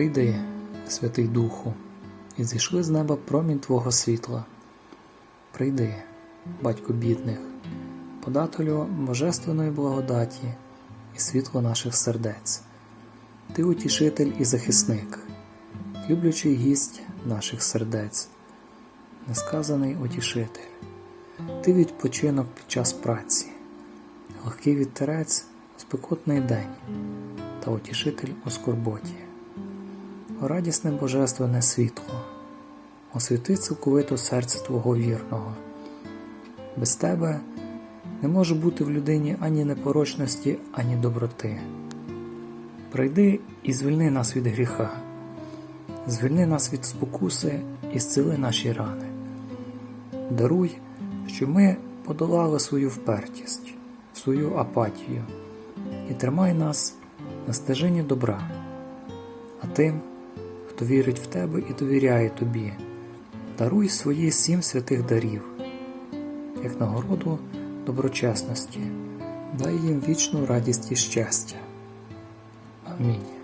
Прийди, Святий Духу, і зійшли з неба промінь Твого світла. Прийди, Батько бідних, подателю божественної благодаті і світло наших сердець. Ти утішитель і захисник, люблячий гість наших сердець, несказаний утішитель, ти відпочинок під час праці, легкий вітерець у спекотний день та утішитель у скорботі. Радісне божественне світло, освіти цілковито серце Твого вірного. Без Тебе не може бути в людині ані непорочності, ані доброти. Прийди і звільни нас від гріха, звільни нас від спокуси і зцели наші рани. Даруй, щоб ми подолали свою впертість, свою апатію і тримай нас на стежині добра, а тим, хто вірить в тебе і довіряє тобі, даруй свої сім святих дарів, як нагороду доброчесності, дай їм вічну радість і щастя. Амінь.